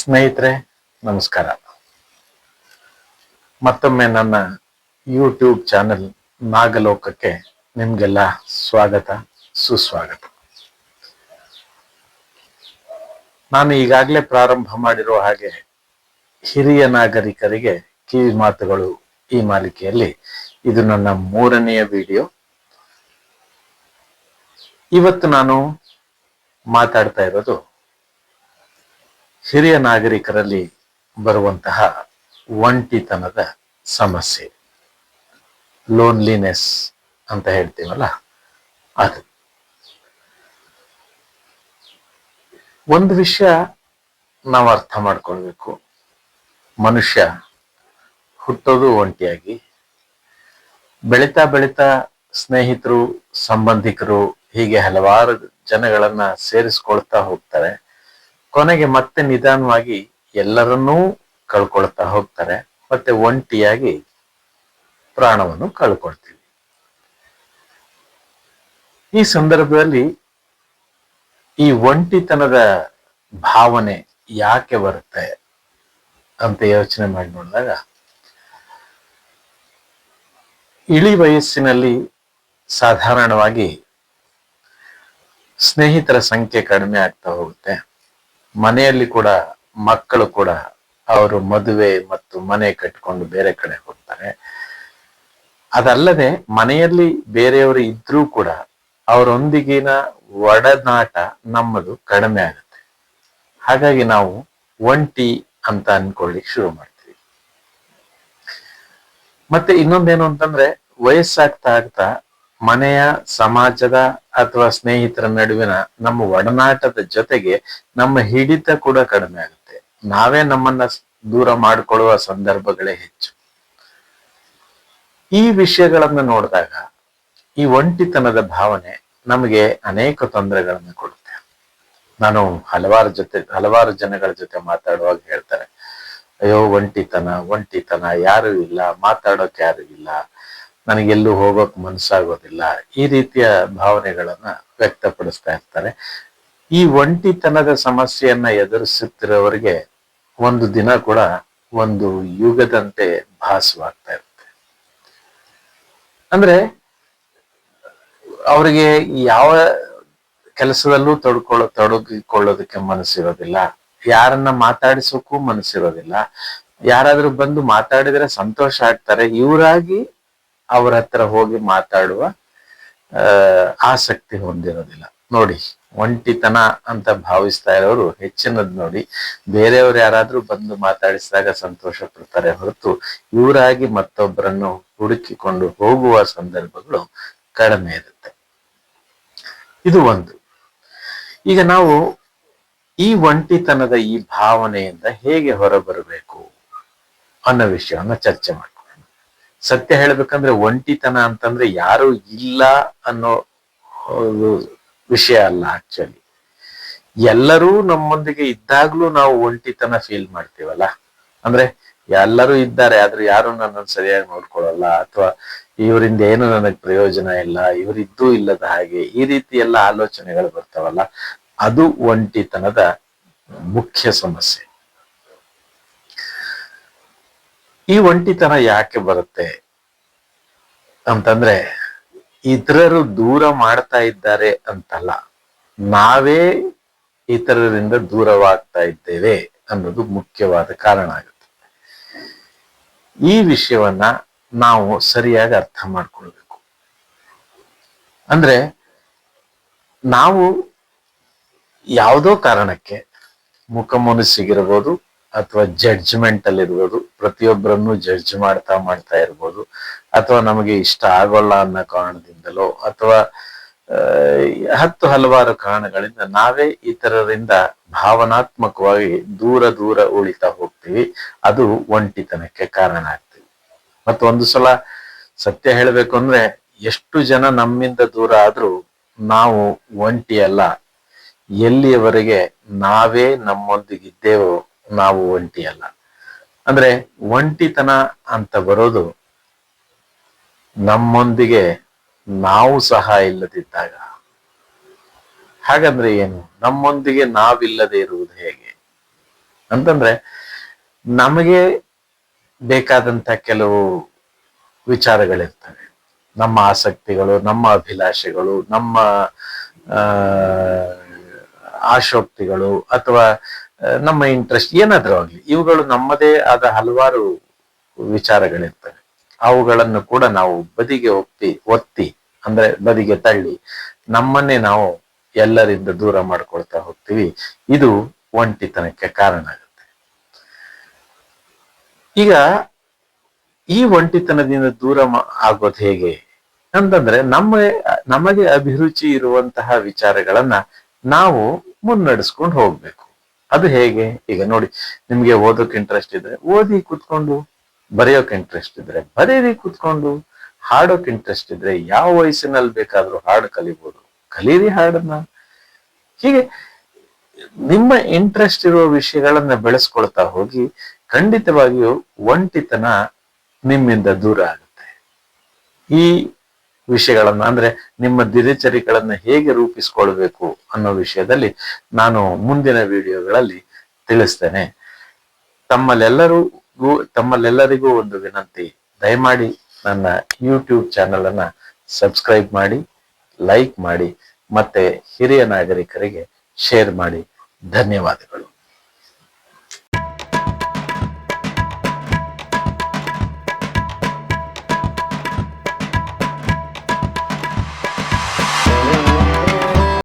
ಸ್ನೇಹಿತರೆ, ನಮಸ್ಕಾರ. ಮತ್ತೊಮ್ಮೆ ನನ್ನ ಯೂಟ್ಯೂಬ್ ಚಾನೆಲ್ ನಾಗಲೋಕಕ್ಕೆ ನಿಮಗೆಲ್ಲ ಸ್ವಾಗತ, ಸುಸ್ವಾಗತ. ನಾನು ಈಗಾಗಲೇ ಪ್ರಾರಂಭ ಮಾಡಿರುವ ಹಾಗೆ ಹಿರಿಯ ನಾಗರಿಕರಿಗೆ ಕಿವಿ ಮಾತುಗಳು ಈ ಮಾಲಿಕೆಯಲ್ಲಿ. ಇದು ನನ್ನ ಮೂರನೆಯ ವಿಡಿಯೋ ಇವತ್ತು ನಾನು ಮಾತಾಡ್ತಾ ಇರೋದು ಹಿರಿಯ ನಾಗರಿಕರಲ್ಲಿ ಬರುವಂತಹ ಒಂಟಿತನದ ಸಮಸ್ಯೆ. ಲೋನ್ಲಿನೆಸ್ ಅಂತ ಹೇಳ್ತೀವಲ್ಲ, ಅದು. ಒಂದು ವಿಷಯ ನಾವು ಅರ್ಥ ಮಾಡ್ಕೊಳ್ಬೇಕು. ಮನುಷ್ಯ ಹುಟ್ಟೋದು ಒಂಟಿಯಾಗಿ, ಬೆಳೀತಾ ಬೆಳೀತಾ ಸ್ನೇಹಿತರು, ಸಂಬಂಧಿಕರು ಹೀಗೆ ಹಲವಾರು ಜನಗಳನ್ನ ಸೇರಿಸ್ಕೊಳ್ತಾ ಹೋಗ್ತಾರೆ. ಕೊನೆಗೆ ಮತ್ತೆ ನಿಧಾನವಾಗಿ ಎಲ್ಲರನ್ನೂ ಕಳ್ಕೊಳ್ತಾ ಹೋಗ್ತಾರೆ. ಮತ್ತೆ ಒಂಟಿಯಾಗಿ ಪ್ರಾಣವನ್ನು ಕಳ್ಕೊಳ್ತೀವಿ. ಈ ಸಂದರ್ಭದಲ್ಲಿ ಈ ಒಂಟಿತನದ ಭಾವನೆ ಯಾಕೆ ಬರುತ್ತೆ ಅಂತ ಯೋಚನೆ ಮಾಡಿ ನೋಡಿದಾಗ, ಇಳಿ ವಯಸ್ಸಿನಲ್ಲಿ ಸಾಧಾರಣವಾಗಿ ಸ್ನೇಹಿತರ ಸಂಖ್ಯೆ ಕಡಿಮೆ ಆಗ್ತಾ ಹೋಗುತ್ತೆ. ಮನೆಯಲ್ಲಿ ಕೂಡ ಮಕ್ಕಳು ಕೂಡ ಅವರು ಮದುವೆ ಮತ್ತು ಮನೆ ಕಟ್ಕೊಂಡು ಬೇರೆ ಕಡೆ ಹೋಗ್ತಾರೆ. ಅದಲ್ಲದೆ ಮನೆಯಲ್ಲಿ ಬೇರೆಯವರು ಇದ್ರೂ ಕೂಡ ಅವರೊಂದಿಗಿನ ಒಡನಾಟ ನಮ್ಮದು ಕಡಿಮೆ ಆಗುತ್ತೆ. ಹಾಗಾಗಿ ನಾವು ಒಂಟಿ ಅಂತ ಅನ್ಕೊಳ್ಳಿ ಶುರು ಮಾಡ್ತೀವಿ. ಮತ್ತೆ ಇನ್ನೊಂದೇನು ಅಂತಂದ್ರೆ ವಯಸ್ಸಾಗ್ತಾ ಆಗ್ತಾ ಮನೆಯ ಸಮಾಜದ ಅಥವಾ ಸ್ನೇಹಿತರ ನಡುವಿನ ನಮ್ಮ ಒಡನಾಟದ ಜೊತೆಗೆ ನಮ್ಮ ಹಿಡಿತ ಕೂಡ ಕಡಿಮೆ ಆಗುತ್ತೆ. ನಾವೇ ನಮ್ಮನ್ನ ದೂರ ಮಾಡಿಕೊಳ್ಳುವ ಸಂದರ್ಭಗಳೇ ಹೆಚ್ಚು. ಈ ವಿಷಯಗಳನ್ನ ನೋಡಿದಾಗ ಈ ಒಂಟಿತನದ ಭಾವನೆ ನಮಗೆ ಅನೇಕ ತೊಂದರೆಗಳನ್ನು ಕೊಡುತ್ತೆ. ನಾನು ಹಲವಾರು ಜೊತೆ, ಹಲವಾರು ಜನಗಳ ಜೊತೆ ಮಾತಾಡುವಾಗ ಹೇಳ್ತಾರೆ, ಅಯ್ಯೋ, ಒಂಟಿತನ ಒಂಟಿತನ, ಯಾರು ಇಲ್ಲ, ಮಾತಾಡೋಕೆ ಯಾರು ಇಲ್ಲ ನನಗೆಲ್ಲೂ ಹೋಗೋಕ್ ಮನ್ಸಾಗೋದಿಲ್ಲ ಈ ರೀತಿಯ ಭಾವನೆಗಳನ್ನ ವ್ಯಕ್ತಪಡಿಸ್ತಾ ಇರ್ತಾರೆ. ಈ ಒಂಟಿತನದ ಸಮಸ್ಯೆಯನ್ನ ಎದುರಿಸುತ್ತಿರೋವರಿಗೆ ಒಂದು ದಿನ ಕೂಡ ಒಂದು ಯುಗದಂತೆ ಭಾಸವಾಗ್ತಾ ಇರುತ್ತೆ. ಅಂದ್ರೆ ಅವರಿಗೆ ಯಾವ ಕೆಲಸದಲ್ಲೂ ತೊಡ್ಕೊಳ್ಳೋ, ತೊಡಗಿಕೊಳ್ಳೋದಕ್ಕೆ ಮನಸ್ಸಿರೋದಿಲ್ಲ. ಯಾರನ್ನ ಮಾತಾಡಿಸೋಕ್ಕೂ ಮನಸ್ಸಿರೋದಿಲ್ಲ. ಯಾರಾದ್ರೂ ಬಂದು ಮಾತಾಡಿದ್ರೆ ಸಂತೋಷ ಆಗ್ತಾರೆ. ಇವರಾಗಿ ಅವ್ರ ಹತ್ರ ಹೋಗಿ ಮಾತಾಡುವ ಆಸಕ್ತಿ ಹೊಂದಿರೋದಿಲ್ಲ. ನೋಡಿ, ಒಂಟಿತನ ಅಂತ ಭಾವಿಸ್ತಾ ಇರೋರು ಹೆಚ್ಚಿನದ್ ನೋಡಿ, ಬೇರೆಯವ್ರು ಯಾರಾದ್ರೂ ಬಂದು ಮಾತಾಡಿಸಿದಾಗ ಸಂತೋಷ ಪಡ್ತಾರೆ ಹೊರತು ಇವರಾಗಿ ಮತ್ತೊಬ್ಬರನ್ನು ಹುಡುಕಿಕೊಂಡು ಹೋಗುವ ಸಂದರ್ಭಗಳು ಕಡಿಮೆ ಇರುತ್ತೆ. ಇದು ಒಂದು. ಈಗ ನಾವು ಈ ಒಂಟಿತನದ ಈ ಭಾವನೆಯಿಂದ ಹೇಗೆ ಹೊರಬರಬೇಕು ಅನ್ನೋ ವಿಷಯವನ್ನ ಚರ್ಚೆ ಮಾಡ್ಕೊಳ್ಳೋಣ ಸತ್ಯ ಹೇಳ್ಬೇಕಂದ್ರೆ ಒಂಟಿತನ ಅಂತಂದ್ರೆ ಯಾರು ಇಲ್ಲ ಅನ್ನೋ ವಿಷಯ ಅಲ್ಲ ಆಕ್ಚುಲಿ ಎಲ್ಲರೂ ನಮ್ಮೊಂದಿಗೆ ಇದ್ದಾಗ್ಲೂ ನಾವು ಒಂಟಿತನ ಫೀಲ್ ಮಾಡ್ತೀವಲ್ಲ? ಅಂದ್ರೆ ಎಲ್ಲರೂ ಇದ್ದಾರೆ, ಆದ್ರೆ ಯಾರು ನನ್ನನ್ನು ಸರಿಯಾಗಿ ನೋಡ್ಕೊಳಲ್ಲ ಅಥವಾ ಇವರಿಂದ ಏನು ನನಗೆ ಪ್ರಯೋಜನ ಇಲ್ಲ, ಇವರಿದ್ದೂ ಇಲ್ಲದ ಹಾಗೆ ಈ ರೀತಿ ಎಲ್ಲ ಆಲೋಚನೆಗಳು ಬರ್ತಾವಲ್ಲ? ಅದು ಒಂಟಿತನದ ಮುಖ್ಯ ಸಮಸ್ಯೆ. ಈ ಒಂಟಿತನ ಯಾಕೆ ಬರುತ್ತೆ ಅಂತಂದ್ರೆ ಇತರರು ದೂರ ಮಾಡ್ತಾ ಇದ್ದಾರೆ ಅಂತಲ್ಲ. ನಾವೇ ಇತರರಿಂದ ದೂರವಾಗ್ತಾ ಇದ್ದೇವೆ ಅನ್ನೋದು ಮುಖ್ಯವಾದ ಕಾರಣ ಆಗುತ್ತೆ. ಈ ವಿಷಯವನ್ನ ನಾವು ಸರಿಯಾಗಿ ಅರ್ಥ ಮಾಡ್ಕೊಳ್ಬೇಕು. ಅಂದ್ರೆ ನಾವು ಯಾವುದೋ ಕಾರಣಕ್ಕೆ ಮುಖಮುನಿಸಿಗಿರ್ಬೋದು ಅಥವಾ ಜಡ್ಜ್ಮೆಂಟ್ ಅಲ್ಲಿ ಇರ್ಬೋದು, ಪ್ರತಿಯೊಬ್ಬರನ್ನು ಜಡ್ಜ್ ಮಾಡ್ತಾ ಮಾಡ್ತಾ ಇರ್ಬೋದು, ಅಥವಾ ನಮಗೆ ಇಷ್ಟ ಆಗೋಲ್ಲ ಅನ್ನೋ ಕಾರಣದಿಂದಲೋ, ಅಥವಾ ಹತ್ತು ಹಲವಾರು ಕಾರಣಗಳಿಂದ ನಾವೇ ಇತರರಿಂದ ಭಾವನಾತ್ಮಕವಾಗಿ ದೂರ ದೂರ ಉಳಿತಾ ಹೋಗ್ತೀವಿ, ಅದು ಒಂಟಿತನಕ್ಕೆ ಕಾರಣ ಆಗ್ತೀವಿ ಮತ್ತು ಒಂದು ಸಲ ಸತ್ಯ ಹೇಳಬೇಕು ಅಂದ್ರೆ ಎಷ್ಟು ಜನ ನಮ್ಮಿಂದ ದೂರ ಆದ್ರೂ ನಾವು ಒಂಟಿ ಅಲ್ಲ ಎಲ್ಲಿಯವರೆಗೆ ನಾವೇ ನಮ್ಮೊಂದಿಗಿದ್ದೇವೋ ನಾವು ಒಂಟಿ ಅಲ್ಲ. ಅಂದ್ರೆ ಒಂಟಿತನ ಅಂತ ಬರೋದು ನಮ್ಮೊಂದಿಗೆ ನಾವು ಸಹ ಇಲ್ಲದಿದ್ದಾಗ. ಹಾಗಂದ್ರೆ ಏನು? ನಮ್ಮೊಂದಿಗೆ ನಾವಿಲ್ಲದೆ ಇರುವುದು ಹೇಗೆ? ಅಂತಂದ್ರೆ ನಮಗೆ ಬೇಕಾದಂತ ಕೆಲವು ವಿಚಾರಗಳಿರ್ತವೆ. ನಮ್ಮ ಆಸಕ್ತಿಗಳು, ನಮ್ಮ ಅಭಿಲಾಷೆಗಳು, ನಮ್ಮ ಆಶೋಕ್ತಿಗಳು ಅಥವಾ ನಮ್ಮ ಇಂಟ್ರೆಸ್ಟ್ ಏನಾದರೂ ಆಗ್ಲಿ, ಇವುಗಳು ನಮ್ಮದೇ ಆದ ಹಲವಾರು ವಿಚಾರಗಳಿರ್ತವೆ. ಅವುಗಳನ್ನು ಕೂಡ ನಾವು ಬದಿಗೆ ಒಪ್ಪಿ, ಒತ್ತಿ, ಅಂದ್ರೆ ಬದಿಗೆ ತಳ್ಳಿ, ನಮ್ಮನ್ನೇ ನಾವು ಎಲ್ಲರಿಂದ ದೂರ ಮಾಡ್ಕೊಳ್ತಾ ಹೋಗ್ತೀವಿ. ಇದು ಒಂಟಿತನಕ್ಕೆ ಕಾರಣ ಆಗುತ್ತೆ. ಈಗ ಈ ಒಂಟಿತನದಿಂದ ದೂರ ಆಗೋದು ಹೇಗೆ? ಅಂತಂದ್ರೆ ನಮ್ಮ, ನಮಗೆ ಅಭಿರುಚಿ ಇರುವಂತಹ ವಿಚಾರಗಳನ್ನ ನಾವು ಮುನ್ನಡೆಸ್ಕೊಂಡು ಹೋಗ್ಬೇಕು. ಅದು ಹೇಗೆ? ಈಗ ನೋಡಿ, ನಿಮ್ಗೆ ಓದೋಕೆ ಇಂಟ್ರೆಸ್ಟ್ ಇದ್ರೆ ಓದಿ ಕುತ್ಕೊಂಡು, ಬರೆಯೋಕೆ ಇಂಟ್ರೆಸ್ಟ್ ಇದ್ರೆ ಬರೀರಿ ಕುತ್ಕೊಂಡು, ಹಾಡೋಕೆ ಇಂಟ್ರೆಸ್ಟ್ ಇದ್ರೆ ಯಾವ ವಯಸ್ಸಿನಲ್ಲಿ ಬೇಕಾದ್ರೂ ಹಾಡು ಕಲಿಬಹುದು ಕಲೀರಿ ಹಾಡನ್ನ. ಹೀಗೆ ನಿಮ್ಮ ಇಂಟ್ರೆಸ್ಟ್ ಇರುವ ವಿಷಯಗಳನ್ನ ಬೆಳೆಸ್ಕೊಳ್ತಾ ಹೋಗಿ ಖಂಡಿತವಾಗಿಯೂ ಒಂಟಿತನ ನಿಮ್ಮಿಂದ ದೂರ ಆಗುತ್ತೆ. ಈ ವಿಷಯಗಳನ್ನ, ಅಂದ್ರೆ ನಿಮ್ಮ ದಿನಚರಿಗಳನ್ನ ಹೇಗೆ ರೂಪಿಸ್ಕೊಳ್ಬೇಕು ಅನ್ನೋ ವಿಷಯದಲ್ಲಿ ನಾನು ಮುಂದಿನ ವಿಡಿಯೋಗಳಲ್ಲಿ ತಿಳಿಸ್ತೇನೆ. ತಮ್ಮಲ್ಲೆಲ್ಲರಿಗೂ ತಮ್ಮಲ್ಲೆಲ್ಲರಿಗೂ ಒಂದು ವಿನಂತಿ. ದಯಮಾಡಿ ನನ್ನ ಯೂಟ್ಯೂಬ್ ಚಾನೆಲ್ ಅನ್ನ ಸಬ್ಸ್ಕ್ರೈಬ್ ಮಾಡಿ ಲೈಕ್ ಮಾಡಿ, ಮತ್ತೆ ಹಿರಿಯ ನಾಗರಿಕರಿಗೆ ಶೇರ್ ಮಾಡಿ. ಧನ್ಯವಾದಗಳು.